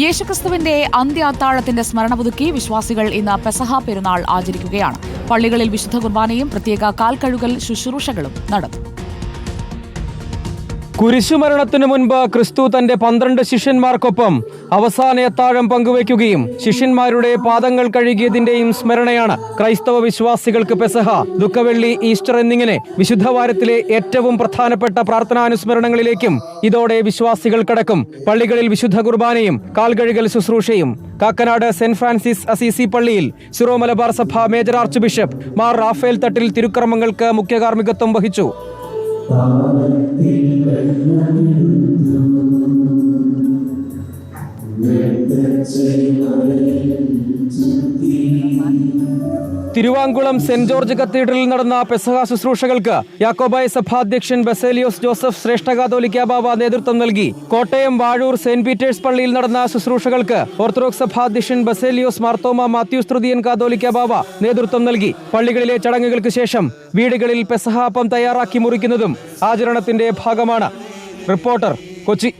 യേശുക്രിസ്തുവിന്റെ അന്ത്യ അത്താഴത്തിന്റെ സ്മരണ പുതുക്കി വിശ്വാസികൾ ഇന്ന് പെസഹ പെരുന്നാൾ ആചരിക്കുകയാണ്. പള്ളികളിൽ വിശുദ്ധ കുർബാനയും പ്രത്യേക കാൽക്കഴുകൽ ശുശ്രൂഷകളും നടന്നു. കുരിശുമരണത്തിനു മുൻപ് ക്രിസ്തു തന്റെ പന്ത്രണ്ട് ശിഷ്യന്മാർക്കൊപ്പം അവസാന എത്താഴം പങ്കുവയ്ക്കുകയും ശിഷ്യന്മാരുടെ പാദങ്ങൾ കഴുകിയതിന്റെയും സ്മരണയാണ് ക്രൈസ്തവ വിശ്വാസികൾക്ക് പെസഹ ദുഃഖവെള്ളി ഈസ്റ്റർ എന്നിങ്ങനെ വിശുദ്ധവാരത്തിലെ ഏറ്റവും പ്രധാനപ്പെട്ട പ്രാർത്ഥനാനുസ്മരണങ്ങളിലേക്കും ഇതോടെ വിശ്വാസികൾ കടക്കും. പള്ളികളിൽ വിശുദ്ധ കുർബാനയും കാൽകഴുകൽ ശുശ്രൂഷയും. കാക്കനാട് സെന്റ് ഫ്രാൻസിസ് അസീസി പള്ളിയിൽ സിറോ മലബാർ സഭ major archbishop Mar Raphael Thattil തിരുക്രമങ്ങൾക്ക് മുഖ്യകാർമ്മികത്വം മുഖ്യ കാർമ്മികത്വം വഹിച്ചു തിരുവാങ്കുളം സെന്റ് ജോർജ് കത്തീഡ്രലിൽ നടന്ന പെസഹ ശുശ്രൂഷകൾക്ക് യാക്കോബായ സഭാധ്യക്ഷൻ ബസേലിയോസ് ജോസഫ് ശ്രേഷ്ഠ കാതോലിക്ക ബാബ നേതൃത്വം നൽകി. കോട്ടയം വാഴൂർ സെന്റ് പീറ്റേഴ്സ് പള്ളിയിൽ നടന്ന ശുശ്രൂഷകൾക്ക് ഓർത്തഡോക്സ് സഭാധ്യക്ഷൻ ബസേലിയോസ് മാർത്തോമ മാത്യൂസ് തൃതീയൻ കാതോലിക്ക ബാബ നേതൃത്വം നൽകി. പള്ളികളിലെ ചടങ്ങുകൾക്ക് ശേഷം വീടുകളിൽ പെസഹാപ്പം തയ്യാറാക്കി മുറിക്കുന്നതും ആചരണത്തിന്റെ ഭാഗമാണ്. റിപ്പോർട്ടർ കൊച്ചി.